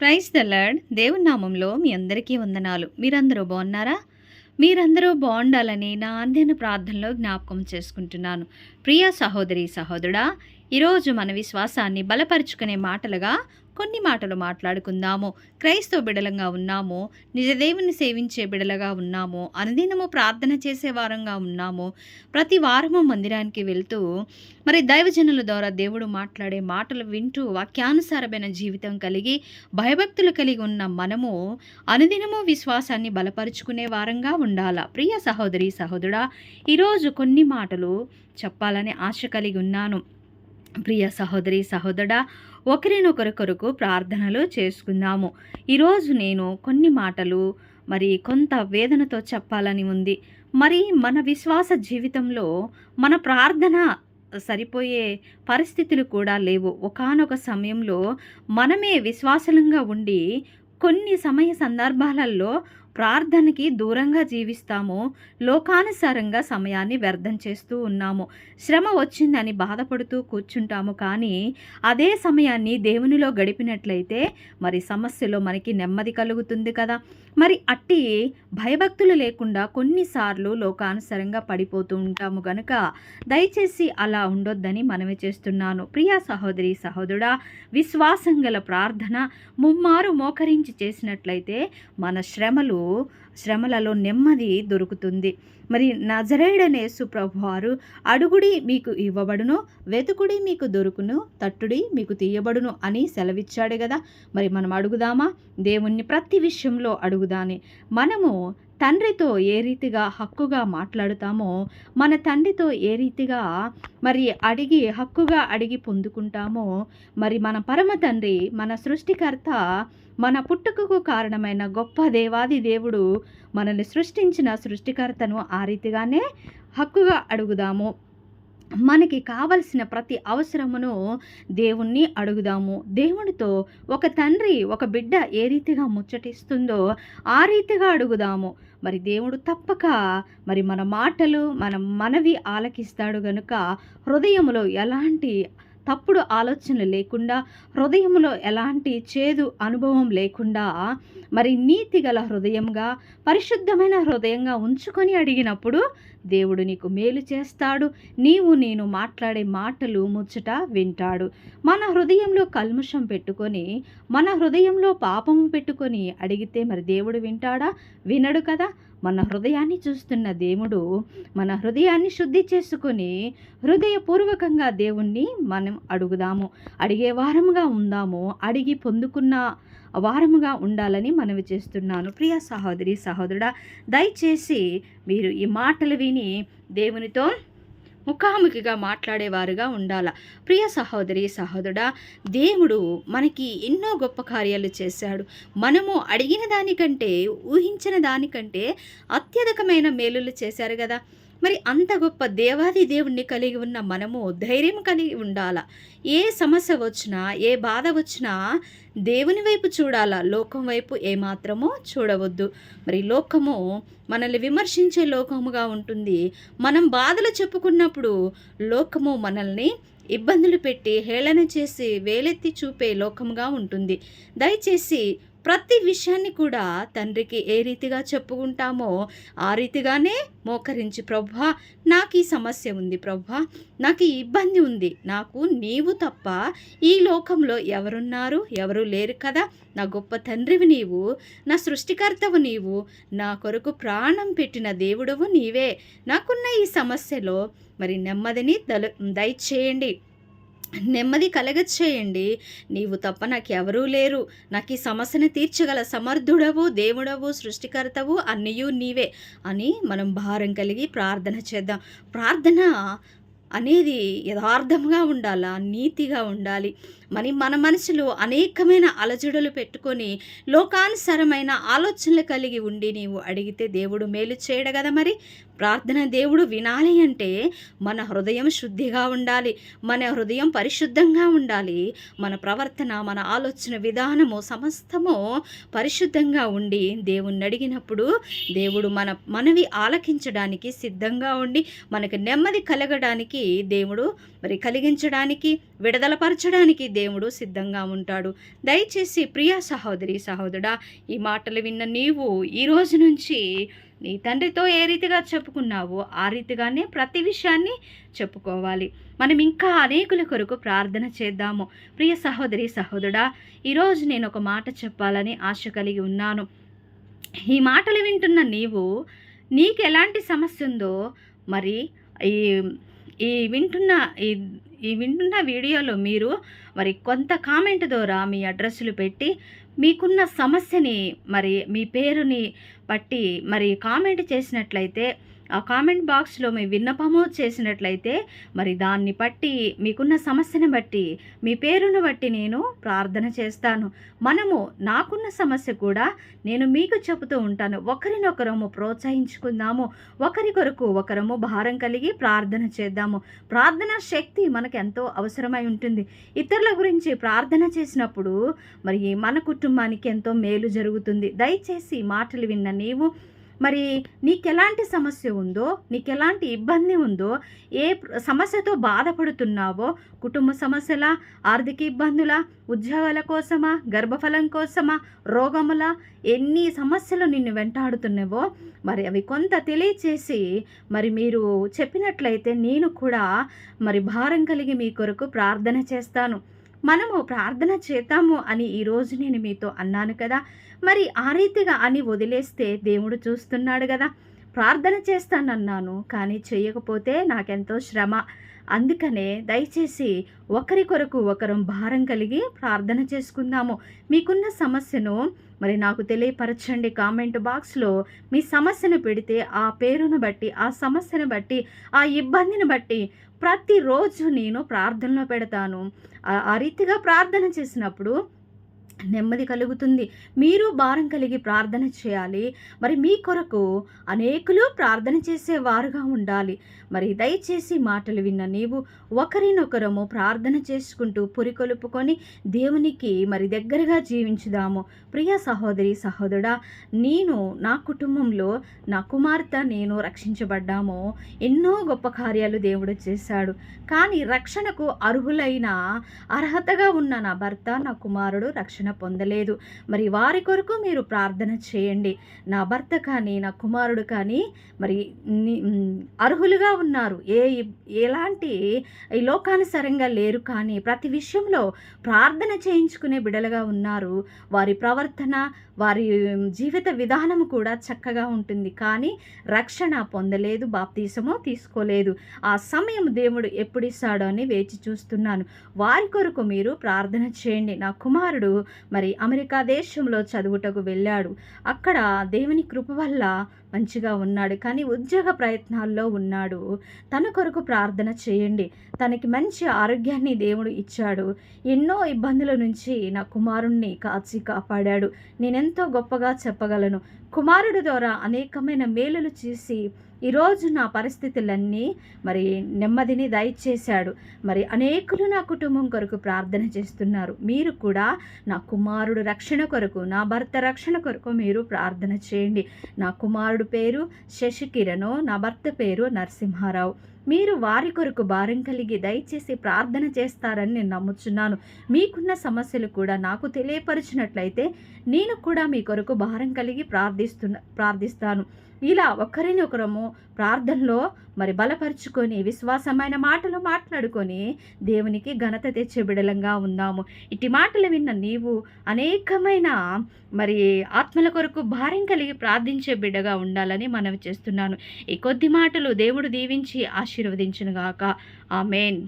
Praise the lord. దేవుని నామంలో మీ అందరికీ వందనాలు. మీరందరూ బాగున్నారా? మీరందరూ బాగుండాలని నా అందిన ప్రార్థనలో జ్ఞాపకం చేసుకుంటున్నాను. ప్రియ సహోదరి సహోదరుడా ఈరోజు మన విశ్వాసాన్ని బలపరుచుకునే మాటలుగా కొన్ని మాటలు మాట్లాడుకుందాము. క్రైస్తవ బిడలంగా ఉన్నాము. నిజదేవుని సేవించే బిడలగా ఉన్నాము. అనుదినము ప్రార్థన చేసే వారంగా ఉన్నాము. ప్రతి వారము మందిరానికి వెళ్తూ మరి దైవజనుల ద్వారా దేవుడు మాట్లాడే మాటలు వింటూ వాక్యానుసారమైన జీవితం కలిగి భయభక్తులు కలిగి ఉన్న మనము అనుదినము విశ్వాసాన్ని బలపరుచుకునే వారంగా ఉండాలా. ప్రియ సహోదరి సహోదరుడా ఈరోజు కొన్ని మాటలు చెప్పాలని ఆశ కలిగి ఉన్నాను. ప్రియ సహోదరి సహోదరుడా ఒకరినొకరి కొరకు ప్రార్థనలు చేసుకుందాము. ఈరోజు నేను కొన్ని మాటలు మరి కొంత వేదనతో చెప్పాలని ఉంది. మరి మన విశ్వాస జీవితంలో మన ప్రార్థన సరిపోయే పరిస్థితులు కూడా లేవు. ఒకానొక సమయంలో మనమే విశ్వాసలంగా ఉండి కొన్ని సమయ సందర్భాలలో ప్రార్థనకి దూరంగా జీవిస్తాము లోకానుసారంగా సమయాన్ని వ్యర్థం చేస్తూ ఉన్నాము. శ్రమ వచ్చిందని బాధపడుతూ కూర్చుంటాము కానీ అదే సమయాన్ని దేవునిలో గడిపినట్లయితే మరి సమస్యలో మనకి నెమ్మది కలుగుతుంది కదా. మరి అట్టి భయభక్తులు లేకుండా కొన్నిసార్లు లోకానుసారంగా పడిపోతూ ఉంటాము గనుక దయచేసి అలా ఉండొద్దని మనవి చేస్తున్నాను. ప్రియా సహోదరి సహోదరుడా విశ్వాసం గల ప్రార్థన ముమ్మారు మోకరించి చేసినట్లయితే మన శ్రమలు శ్రమలలో నెమ్మది దొరుకుతుంది. మరి నజరేడనే సుప్రభువారు అడుగుడి మీకు ఇవ్వబడును వెతుకుడి మీకు దొరుకును తట్టుడి మీకు తీయబడును అని సెలవిచ్చాడు కదా మరి మనం అడుగుదామా? దేవుణ్ణి ప్రతి విషయంలో అడుగుదాని. మనము తండ్రితో ఏ రీతిగా హక్కుగా మాట్లాడుతామో మన తండ్రితో ఏ రీతిగా మరి అడిగి హక్కుగా అడిగి పొందుకుంటామో మరి మన పరమ తండ్రి మన సృష్టికర్త మన పుట్టుకకు కారణమైన గొప్ప దేవాది దేవుడు మనల్ని సృష్టించిన సృష్టికర్తను ఆ రీతిగానే హక్కుగా అడుగుదాము. మనకి కావలసిన ప్రతి అవసరమును దేవుణ్ణి అడుగుదాము. దేవునితో ఒక తండ్రి ఒక బిడ్డ ఏ రీతిగా ముచ్చటిస్తుందో ఆ రీతిగా అడుగుదాము. మరి దేవుడు తప్పక మరి మన మాటలు మన మనవి ఆలకిస్తాడు గనుక హృదయములో ఎలాంటి తప్పుడు ఆలోచనలు లేకుండా హృదయంలో ఎలాంటి చేదు అనుభవం లేకుండా మరి నీతి గల హృదయంగా పరిశుద్ధమైన హృదయంగా ఉంచుకొని అడిగినప్పుడు దేవుడు నీకు మేలు చేస్తాడు. నీవు నేను మాట్లాడే మాటలు ముచ్చట వింటాడు. మన హృదయంలో కల్ముషం పెట్టుకొని మన హృదయంలో పాపము పెట్టుకొని అడిగితే మరి దేవుడు వింటాడా? వినడు కదా. మన హృదయాన్ని చూస్తున్న దేవుడు మన హృదయాన్ని శుద్ధి చేసుకొని హృదయపూర్వకంగా దేవుణ్ణి మనం అడుగుదాము. అడిగే వారముగా ఉందాము. అడిగి పొందుకున్న వారముగా ఉండాలని మనవి చేస్తున్నాను. ప్రియ సహోదరి సహోదరుడా దయచేసి మీరు ఈ మాటలు విని దేవునితో ముఖాముఖిగా మాట్లాడేవారుగా ఉండాల. ప్రియ సహోదరి సహోదరుడా దేవుడు మనకి ఎన్నో గొప్ప కార్యాలు చేశాడు. మనము అడిగిన దానికంటే ఊహించిన దానికంటే అత్యధికమైన మేలులు చేశారు కదా. మరి అంత గొప్ప దేవాది దేవుణ్ణి కలిగి ఉన్న మనము ధైర్యం కలిగి ఉండాల? ఏ సమస్య వచ్చినా ఏ బాధ వచ్చినా దేవుని వైపు చూడాలా? లోకం వైపు ఏమాత్రమో చూడవద్దు. మరి లోకము మనల్ని విమర్శించే లోకముగా ఉంటుంది. మనం బాధలు చెప్పుకున్నప్పుడు లోకము మనల్ని ఇబ్బందులు పెట్టి హేళన చేసి వేలెత్తి చూపే లోకముగా ఉంటుంది. దయచేసి ప్రతి విషయాన్ని కూడా తండ్రికి ఏ రీతిగా చెప్పుకుంటామో ఆ రీతిగానే మోకరించి ప్రభా నాకు ఈ సమస్య ఉంది ప్రభా నాకు ఈ ఇబ్బంది ఉంది నాకు నీవు తప్ప ఈ లోకంలో ఎవరున్నారు ఎవరు లేరు కదా నా గొప్ప తండ్రివి నీవు నా సృష్టికర్తవు నీవు నా కొరకు ప్రాణం పెట్టిన దేవుడవు నీవే నాకున్న ఈ సమస్యలో మరి నెమ్మదిని దయచేయండి. నెమ్మది కలగచ్చేయండి. నీవు తప్ప నాకు ఎవరూ లేరు. నాకు ఈ సమస్యను తీర్చగల సమర్థుడవు దేవుడవు సృష్టికర్తవు అన్నయూ నీవే అని మనం భారం కలిగి ప్రార్థన చేద్దాం. ప్రార్థన అనేది యథార్థంగా ఉండాలా? నీతిగా ఉండాలి. మరి మన మనసులో అనేకమైన అలజడులు పెట్టుకొని లోకానుసరమైన ఆలోచనలు కలిగి ఉండి నీవు అడిగితే దేవుడు మేలు చేయడు కదా మరి? ప్రార్థన దేవుడు వినాలి అంటే మన హృదయం శుద్ధిగా ఉండాలి మన హృదయం పరిశుద్ధంగా ఉండాలి మన ప్రవర్తన మన ఆలోచన విధానము సమస్తము పరిశుద్ధంగా ఉండి దేవుణ్ణి అడిగినప్పుడు దేవుడు మన మనవి ఆలకించడానికి సిద్ధంగా ఉండి మనకు నెమ్మది కలగడానికి దేవుడు మరి కలిగించడానికి విడుదలపరచడానికి దేవుడు సిద్ధంగా ఉంటాడు. దయచేసి ప్రియ సహోదరి సహోదరుడా ఈ మాటలు విన్న నీవు ఈ రోజు నుంచి నీ తండ్రితో ఏ రీతిగా చెప్పుకున్నావో ఆ రీతిగానే ప్రతి విషయాన్ని చెప్పుకోవాలి. మనం ఇంకా అనేకుల కొరకు ప్రార్థన చేద్దాము. ప్రియ సహోదరి సహోదరుడా ఈరోజు నేను ఒక మాట చెప్పాలని ఆశ కలిగి ఉన్నాను. ఈ మాటలు వింటున్న నీవు నీకు ఎలాంటి సమస్య ఉందో మరి ఈ ఈ వింటున్న ఈ ఈ వింటున్న వీడియోలో మీరు మరి కొంత కామెంట్ ద్వారా మీ అడ్రస్లు పెట్టి మీకున్న సమస్యని మరి మీ పేరుని బట్టి మరి కామెంట్ చేసినట్లయితే ఆ కామెంట్ బాక్స్లో మీ విన్నపము చేసినట్లయితే మరి దాన్ని బట్టి మీకున్న సమస్యను బట్టి మీ పేరును బట్టి నేను ప్రార్థన చేస్తాను. మనము నాకున్న సమస్య కూడా నేను మీకు చెబుతూ ఉంటాను. ఒకరినొకరము ప్రోత్సహించుకుందాము. ఒకరి కొరకు ఒకరము భారం కలిగి ప్రార్థన చేద్దాము. ప్రార్థన శక్తి మనకు ఎంతో అవసరమై ఉంటుంది. ఇతరుల గురించి ప్రార్థన చేసినప్పుడు మరి మన కుటుంబానికి ఎంతో మేలు జరుగుతుంది. దయచేసి మాటలు విన్న నీవు మరి నీకెలాంటి సమస్య ఉందో నీకెలాంటి ఇబ్బంది ఉందో ఏ సమస్యతో బాధపడుతున్నావో కుటుంబ సమస్యల ఆర్థిక ఇబ్బందుల ఉద్యోగాల కోసమా గర్భఫలం కోసమా రోగముల ఎన్ని సమస్యలు నిన్ను వెంటాడుతున్నావో మరి అవి కొంత తెలియచేసి మరి మీరు చెప్పినట్లయితే నేను కూడా మరి భారం కలిగి మీ కొరకు ప్రార్థన చేస్తాను. మనము ప్రార్థన చేద్దాము అని ఈరోజు నేను మీతో అన్నాను కదా. మరి ఆ రీతిగా అని వదిలేస్తే దేవుడు చూస్తున్నాడు కదా. ప్రార్థన చేస్తానన్నాను కానీ చేయకపోతే నాకెంతో శ్రమ. అందుకనే దయచేసి ఒకరి కొరకు ఒకరు భారం కలిగి ప్రార్థన చేసుకుందాము. మీకున్న సమస్యను మరి నాకు తెలియపరచండి కామెంట్ బాక్స్లో మీ సమస్యను పెడితే ఆ పేరును బట్టి ఆ సమస్యను బట్టి ఆ ఇబ్బందిని బట్టి ప్రతిరోజు నేను ప్రార్థనలో పెడతాను. ఆ- రీతిగా ప్రార్థన చేసినప్పుడు నెమ్మది కలుగుతుంది. మీరు భారం కలిగి ప్రార్థన చేయాలి. మరి మీ కొరకు అనేకులు ప్రార్థన చేసేవారుగా ఉండాలి. మరి దయచేసి మాటలు విన్న నీవు ఒకరినొకరము ప్రార్థన చేసుకుంటూ పురికొలుపుకొని దేవునికి మరి దగ్గరగా జీవించుదాము. ప్రియ సహోదరి సహోదరుడా నేను నా కుటుంబంలో నా కుమార్తె నేను రక్షించబడ్డాము. ఎన్నో గొప్ప కార్యాలు దేవుడు చేశాడు. కానీ రక్షణకు అర్హులైన అర్హతగా ఉన్న నా భర్త నా కుమారుడు రక్షణ పొందలేదు. మరి వారి కొరకు మీరు ప్రార్థన చేయండి. నా భర్త కానీ నా కుమారుడు కానీ మరి అర్హులుగా ఉన్నారు. ఏ ఎలాంటి ఈ లోకానుసరంగా లేరు కానీ ప్రతి విషయంలో ప్రార్థన చేయించుకునే బిడలుగా ఉన్నారు. వారి ప్రవర్తన వారి జీవిత విధానం కూడా చక్కగా ఉంటుంది. కానీ రక్షణ పొందలేదు బాప్తీసమో తీసుకోలేదు. ఆ సమయం దేవుడు ఎప్పుడు ఇస్తాడో అని వేచి చూస్తున్నాను. వారి కొరకు మీరు ప్రార్థన చేయండి. నా కుమారుడు మరి అమెరికా దేశంలో చదువుటకు వెళ్ళాడు. అక్కడ దేవుని కృప వల్ల మంచిగా ఉన్నాడు. కానీ ఉద్యోగ ప్రయత్నాల్లో ఉన్నాడు. తన కొరకు ప్రార్థన చేయండి. తనకి మంచి ఆరోగ్యాన్ని దేవుడు ఇచ్చాడు. ఎన్నో ఇబ్బందుల నుంచి నా కుమారుణ్ణి కాచి కాపాడాడు. నేనెంతో గొప్పగా చెప్పగలను. కుమారుడు ద్వారా అనేకమైన మేలులు చేసి ఈరోజు నా పరిస్థితులన్నీ మరి నెమ్మదిని దయచేశాడు. మరి అనేకులు నా కుటుంబం కొరకు ప్రార్థన చేస్తున్నారు. మీరు కూడా నా కుమారుడు రక్షణ కొరకు నా భర్త రక్షణ కొరకు మీరు ప్రార్థన చేయండి. నా కుమారుడు పేరు శశికిరణు నా భర్త పేరు నరసింహారావు. మీరు వారి కొరకు భారం కలిగి దయచేసి ప్రార్థన చేస్తారని నేను నమ్ముచున్నాను. మీకున్న సమస్యలు కూడా నాకు తెలియపరిచినట్లయితే నేను కూడా మీ కొరకు భారం కలిగి ప్రార్థన ప్రార్థిస్తున్న ప్రార్థిస్తాను. ఇలా ఒకరిని ఒకరము ప్రార్థనలో మరి బలపరుచుకొని విశ్వాసమైన మాటలు మాట్లాడుకొని దేవునికి ఘనత తెచ్చే బిడలంగా ఉందాము ఇటు మాటలు విన్న నీవు అనేకమైన మరి ఆత్మల కొరకు భారం కలిగి ప్రార్థించే బిడ్డగా ఉండాలని మనవి చేస్తున్నాను. ఈ కొద్ది మాటలు దేవుడు దీవించి ఆశీర్వదించునుగాక. ఆమెన్.